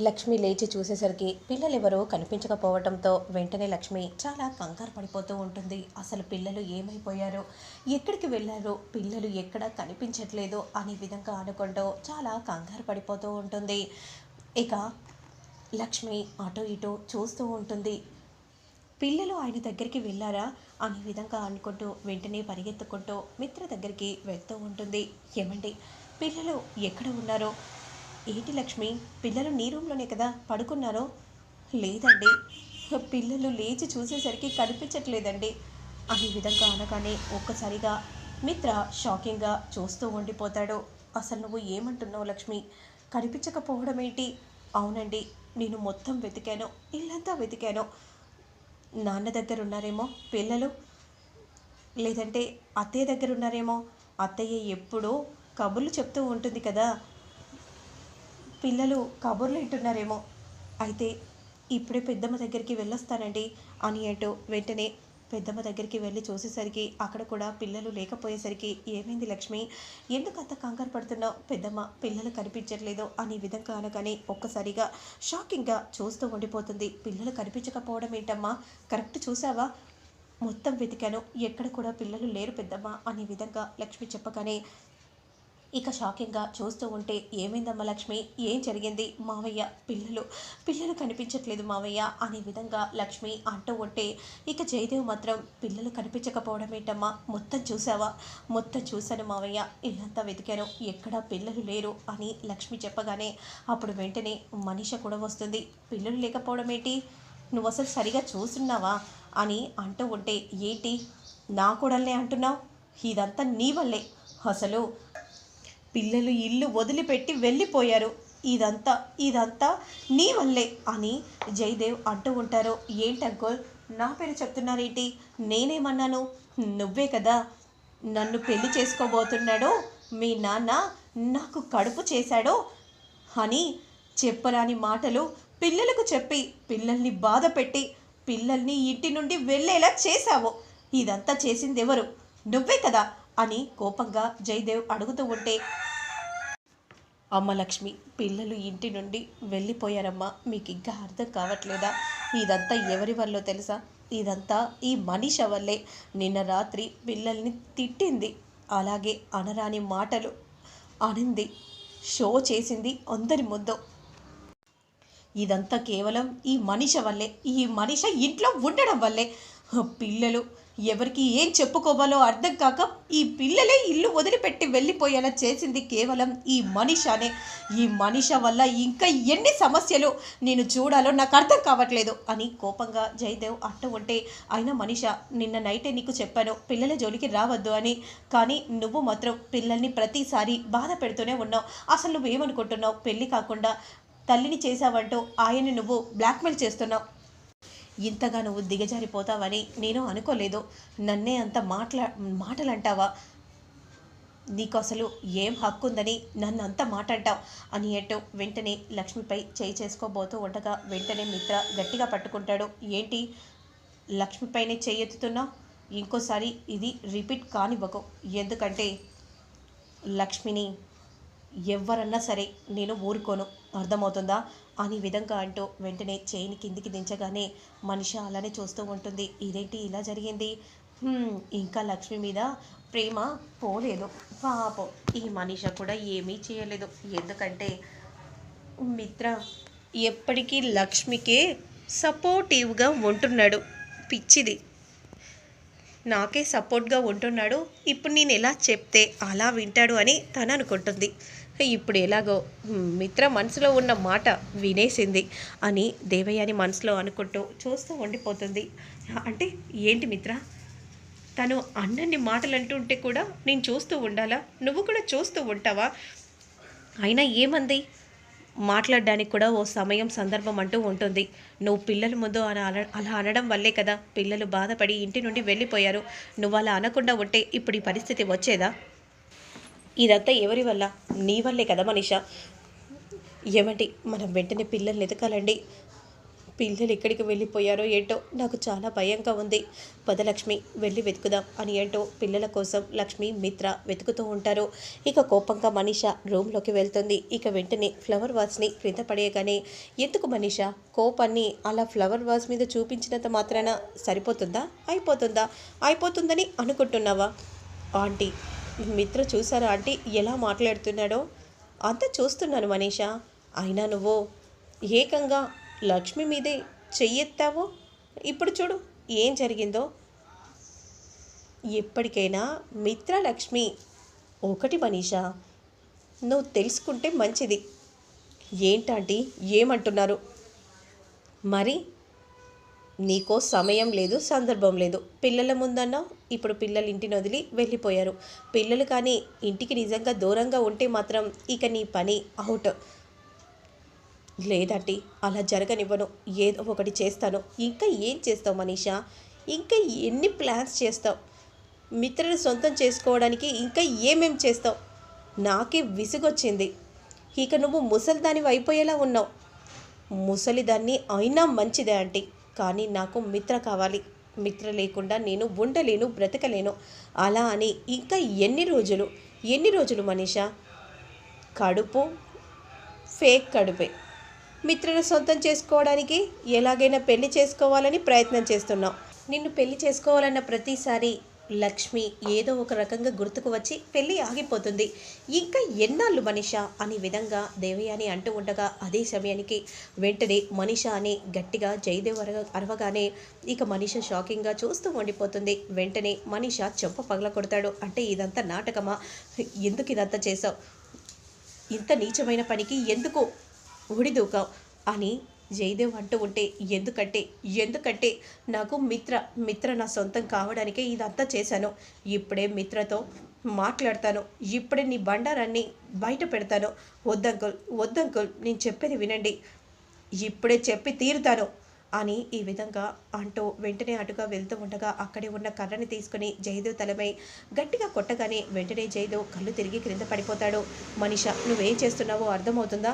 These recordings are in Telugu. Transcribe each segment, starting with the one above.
లక్ష్మి లేచి చూసేసరికి పిల్లలెవరో కనిపించకపోవడంతో వెంటనే లక్ష్మి చాలా కంగారు పడిపోతూ ఉంటుంది. అసలు పిల్లలు ఏమైపోయారో? ఎక్కడికి వెళ్ళారో? పిల్లలు ఎక్కడ కనిపించట్లేదు అనే విధంగా అనుకుంటూ చాలా కంగారు పడిపోతూ ఉంటుంది. ఇక లక్ష్మి అటు ఇటు చూస్తూ ఉంటుంది. పిల్లలు ఆయన దగ్గరికి వెళ్ళారా అనే విధంగా అనుకుంటూ వెంటనే పరిగెత్తుకుంటూ మిత్ర దగ్గరికి వెళ్తూ ఉంటుంది. ఏమండి? పిల్లలు ఎక్కడ ఉన్నారో? ఏంటి లక్ష్మి? పిల్లలు నీ రూమ్లోనే కదా? పడుకున్నారో? లేదండి. పిల్లలు లేచి చూసేసరికి కనిపించట్లేదండి. అనే విధంగా అనగానే ఒక్కసారిగా మిత్ర షాకింగ్గా చూస్తూ ఉండిపోతాడు. అసలు నువ్వు ఏమంటున్నావు లక్ష్మి? కనిపించకపోవడం ఏంటి అవునండి నేను మొత్తం వెతికాను. ఇల్లంతా వెతికాను. నాన్న దగ్గర ఉన్నారేమో పిల్లలు? లేదంటే అత్తయ్య దగ్గర ఉన్నారేమో అత్తయ్య ఎప్పుడూ కబుర్లు చెప్తూ ఉంటుంది కదా. పిల్లలు కబుర్లు వింటున్నారేమో. అయితే ఇప్పుడే పెద్దమ్మ దగ్గరికి వెళ్ళొస్తానండి అని అంటూ వెంటనే పెద్దమ్మ దగ్గరికి వెళ్ళి చూసేసరికి అక్కడ కూడా పిల్లలు లేకపోయేసరికి ఏమైంది లక్ష్మి? ఎందుకు అంత కంగారు పడుతున్నావు? పెద్దమ్మ పిల్లలు కనిపించట్లేదు అనే విధంగా అనగానే ఒక్కసారిగా షాకింగ్గా చూస్తూ ఉండిపోతుంది. పిల్లలు కనిపించకపోవడం ఏంటమ్మా? కరెక్ట్ చూసావా మొత్తం వెతికాను. ఎక్కడ కూడా పిల్లలు లేరు పెద్దమ్మ అనే విధంగా లక్ష్మి చెప్పగానే ఇక షాకింగ్గా చూస్తూ ఉంటే ఏమైందమ్మా లక్ష్మి? ఏం జరిగింది? మావయ్య పిల్లలు. పిల్లలు కనిపించట్లేదు మావయ్య అనే విధంగా లక్ష్మి అంటూ ఉంటే ఇక జయదేవ్ మాత్రం పిల్లలు కనిపించకపోవడం ఏంటమ్మా? మొత్తం చూసావా మొత్తం చూశాను మావయ్య. ఇల్లంతా వెతికాను. ఎక్కడా పిల్లలు లేరు అని లక్ష్మి చెప్పగానే అప్పుడు వెంటనే మనిష కూడా వస్తుంది. పిల్లలు లేకపోవడం ఏంటి? నువ్వు అసలు సరిగా చూస్తున్నావా? అని అంటూ ఉంటే ఏంటి? నా కూడల్నే అంటున్నావు? ఇదంతా నీ వల్లే. అసలు పిల్లలు ఇల్లు వదిలిపెట్టి వెళ్ళిపోయారు. ఇదంతా ఇదంతా నీ వల్లే అని జయదేవ్ అంటూ ఉంటారు. ఏంటంకోల్ నా పేరు చెప్తున్నారేంటి? నేనేమన్నాను? నువ్వే కదా నన్ను పెళ్ళి చేసుకోబోతున్నాడో? మీ నాన్న నాకు కడుపు చేశాడో? అని చెప్పరాని మాటలు పిల్లలకు చెప్పి పిల్లల్ని బాధ పెట్టి పిల్లల్ని ఇంటి నుండి వెళ్ళేలా చేశావు. ఇదంతా చేసింది ఎవరు నువ్వే కదా అని కోపంగా జయదేవ్ అడుగుతూ ఉంటే అమ్మ లక్ష్మి పిల్లలు ఇంటి నుండి వెళ్ళిపోయారమ్మా. మీకు ఇంకా అర్థం కావట్లేదా? ఇదంతా ఎవరి వల్ల తెలుసా? ఇదంతా ఈ మనిష వల్లే. నిన్న రాత్రి పిల్లల్ని తిట్టింది. అలాగే అనరాని మాటలు అనింది. షో చేసింది అందరి ముందు. ఇదంతా కేవలం ఈ మనిష వల్లే. ఈ మనిష ఇంట్లో ఉండడం వల్లే. పిల్లలు ఎవరికి ఏం చెప్పుకోవాలో అర్థం కాక ఈ పిల్లలే ఇల్లు వదిలిపెట్టి వెళ్ళిపోయేలా చేసింది కేవలం ఈ మనిషానే. ఈ మనిష వల్ల ఇంకా ఎన్ని సమస్యలు నేను చూడాలో నాకు అర్థం కావట్లేదు అని కోపంగా జయదేవ్ అంటూ ఉంటే అయినా మనిష నిన్న నైటే నీకు చెప్పాను పిల్లల జోలికి రావద్దు అని. కానీ నువ్వు మాత్రం పిల్లల్ని ప్రతిసారి బాధ పెడుతూనే ఉన్నావు. అసలు నువ్వేమనుకుంటున్నావు? పెళ్ళి కాకుండా తల్లిని చేశావంటూ ఆయన్ని నువ్వు బ్లాక్మెయిల్ చేస్తున్నావు. ఇంతగా నువ్వు దిగజారిపోతావని నేను అనుకోలేదు. నన్నే అంత మాట్లా మాటలు అంటావా నీకు అసలు ఏం హక్కు ఉందని నన్ను అంత మాట అంటావు అని అంటూ వెంటనే లక్ష్మిపై చేయి చేసుకోబోతూ ఉండగా వెంటనే మిత్ర గట్టిగా పట్టుకుంటాడు. ఏంటి? లక్ష్మిపైనే చేయెత్తుతున్నా ఇంకోసారి ఇది రిపీట్ కానివ్వకు. ఎందుకంటే లక్ష్మిని ఎవరన్నా సరే నేను ఊరుకోను. అర్థమవుతుందా? అని విధంగా అంటూ వెంటనే చేయిని కిందికి దించగానే మనిషి అలానే చూస్తూ ఉంటుంది. ఇదేంటి ఇలా జరిగింది? ఇంకా లక్ష్మి మీద ప్రేమ పోలేదు. పాపం. ఈ మనిష కూడా ఏమీ చేయలేదు. ఎందుకంటే మిత్ర ఎప్పటికీ లక్ష్మికే సపోర్టివ్గా ఉంటున్నాడు. పిచ్చిది. నాకే సపోర్ట్గా ఉంటున్నాడు. ఇప్పుడు నేను ఎలా చెప్తే అలా వింటాడు అని తను అనుకుంటుంది ఇప్పుడు ఎలాగో మిత్ర మనసులో ఉన్న మాట వినేసింది అని దేవయ్యని మనసులో అనుకుంటూ చూస్తూ ఉండిపోతుంది. అంటే ఏంటి మిత్ర? తను అన్నన్ని మాటలు అంటుంటే కూడా నేను చూస్తూ ఉండాలా? నువ్వు కూడా చూస్తూ ఉంటావా? అయినా ఏమంది? మాట్లాడడానికి కూడా ఓ సమయం సందర్భం అంటూ ఉంటుంది. నువ్వు పిల్లల ముందు అలా అన- అలా అనడం వల్లే కదా పిల్లలు బాధపడి ఇంటి నుండి వెళ్ళిపోయారు. నువ్వు అలా అనకుండా ఉంటే ఇప్పుడు ఈ పరిస్థితి వచ్చేదా? ఇదంతా ఎవరి వల్ల? నీ వల్లే కదా మనీషా? ఏమండి మనం వెంటనే పిల్లల్ని ఎదకాలండి పిల్లలు ఎక్కడికి వెళ్ళిపోయారో ఏంటో నాకు చాలా భయంగా ఉంది. పదలక్ష్మి వెళ్ళి వెతుకుదాం అని ఏంటో పిల్లల కోసం లక్ష్మి మిత్ర వెతుకుతూ ఉంటారు. ఇక కోపంగా మనీష రూమ్లోకి వెళ్తుంది. ఇక వెంటనే ఫ్లవర్ వాస్ని క్రింద పడేయగానే ఎందుకు మనీష? కోపాన్ని అలా ఫ్లవర్ వాస్ మీద చూపించినంత మాత్రాన సరిపోతుందా? అయిపోతుందా? అయిపోతుందని అనుకుంటున్నావా? ఆంటీ మిత్ర చూసారా ఆంటీ? ఎలా మాట్లాడుతున్నాడో? అంతా చూస్తున్నాను మనీష. అయినా నువ్వు ఏకంగా లక్ష్మి మీదే చెయ్యెత్తావో? ఇప్పుడు చూడు ఏం జరిగిందో? ఎప్పటికైనా మిత్ర లక్ష్మి ఒకటి మనీషా. నువ్వు తెలుసుకుంటే మంచిది. ఏంటంటే ఏమంటున్నారు? మరి నీకో సమయం లేదు సందర్భం లేదు. పిల్లల ముందన్నా ఇప్పుడు పిల్లలు ఇంటిని వదిలి వెళ్ళిపోయారు. పిల్లలు కానీ ఇంటికి నిజంగా దూరంగా ఉంటే మాత్రం ఇక నీ పని అవుట్. లేదంటే అలా జరగనివ్వను. ఏదో ఒకటి చేస్తాను. ఇంకా ఏం చేస్తావు మనీషా? ఇంకా ఎన్ని ప్లాన్స్ చేస్తావు? మిత్రులు సొంతం చేసుకోవడానికి ఇంకా ఏమేం చేస్తావు? నాకే విసుగొచ్చింది. ఇక నువ్వు ముసలిదానివి అయిపోయేలా ఉన్నావు. ముసలిదాన్ని అయినా మంచిదే ఆంటీ. కానీ నాకు మిత్ర కావాలి. మిత్ర లేకుండా నేను ఉండలేను బ్రతకలేను. అలా అని ఇంకా ఎన్ని రోజులు? ఎన్ని రోజులు మనీషా? కడుపు ఫేక్ కడుపే. మిత్రను సొంతం చేసుకోవడానికి ఎలాగైనా పెళ్ళి చేసుకోవాలని ప్రయత్నం చేస్తున్నాం నిన్ను పెళ్ళి చేసుకోవాలన్న ప్రతిసారి లక్ష్మి ఏదో ఒక రకంగా గుర్తుకు వచ్చి పెళ్ళి ఆగిపోతుంది. ఇంకా ఎన్నాళ్ళు మనిష? అనే విధంగా దేవయాని అంటూ ఉండగా అదే సమయానికి వెంటనే మనిష అని గట్టిగా జయదేవ్ అరగ అరవగానే ఇక మనిష షాకింగ్గా చూస్తూ ఉండిపోతుంది. వెంటనే మనిష చెంప పగల కొడతాడు. అంటే ఇదంతా నాటకమా? ఎందుకు ఇదంతా చేసావు ఇంత నీచమైన పనికి ఎందుకు ఉడిదూకావు అని జయదేవ్ అంటూ ఉంటే ఎందుకంటే ఎందుకంటే నాకు మిత్ర మిత్ర నా సొంతం కావడానికే ఇదంతా చేశాను. ఇప్పుడే మిత్రతో మాట్లాడతాను. ఇప్పుడే నీ బండారాన్ని బయట పెడతాను. వద్దంకుల్ వద్దంకుల్ నేను చెప్పేది వినండి. ఇప్పుడే చెప్పి తీరుతాను అని ఈ విధంగా అంటూ వెంటనే అటుగా వెళ్తూ ఉండగా అక్కడే ఉన్న కర్రని తీసుకుని జయదేవ్ తలపై గట్టిగా కొట్టగానే వెంటనే జయదేవ్ కళ్ళు తిరిగి క్రింద పడిపోతాడు. మనిష నువ్వేం చేస్తున్నావో అర్థమవుతుందా?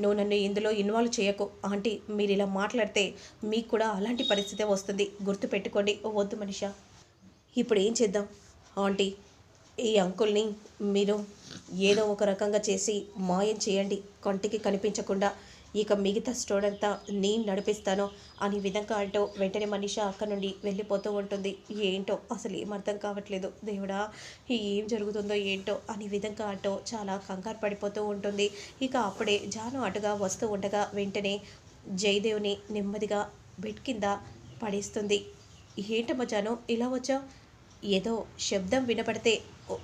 నువ్వు నన్ను ఇందులో ఇన్వాల్వ్ చేయకు. ఆంటీ మీరు ఇలా మాట్లాడితే మీకు కూడా అలాంటి పరిస్థితే వస్తుంది. గుర్తుపెట్టుకోండి వద్దు మనిష. ఇప్పుడు ఏం చేద్దాం? ఆంటీ ఈ అంకుల్ని మీరు ఏదో ఒక రకంగా చేసి మాయం చేయండి. కంటికి కనిపించకుండా ఇక మిగతా స్టోర్ అంతా నేను నడిపిస్తాను అనే విధంగా అంటూ వెంటనే మనిష అక్కడ నుండి వెళ్ళిపోతూ ఉంటుంది. ఏంటో అసలు ఏం అర్థం కావట్లేదు. దేవుడా ఏం జరుగుతుందో ఏంటో అనే విధంగా అంటూ చాలా కంగారు పడిపోతూ ఉంటుంది. ఇక అప్పుడే జాను అటుగా వస్తూ ఉండగా వెంటనే జయదేవ్ని నెమ్మదిగా బెడ్ కింద పడేస్తుంది. ఏంటమ్మా జాను ఇలా వచ్చావు? ఏదో శబ్దం వినపడితే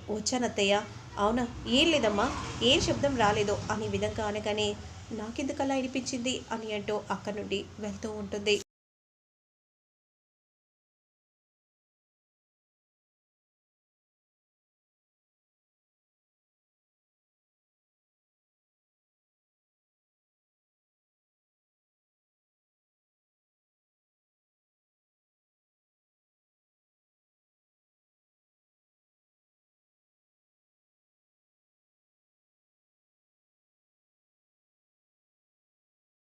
వచ్చానత్తయ్య. అవునా? ఏం లేదమ్మా. ఏం శబ్దం రాలేదు అనే విధంగా అనగానే నాకెందుకు అలా అనిపించింది అని అంటూ అక్కడి నుండి వెళ్తూ ఉంటుంది.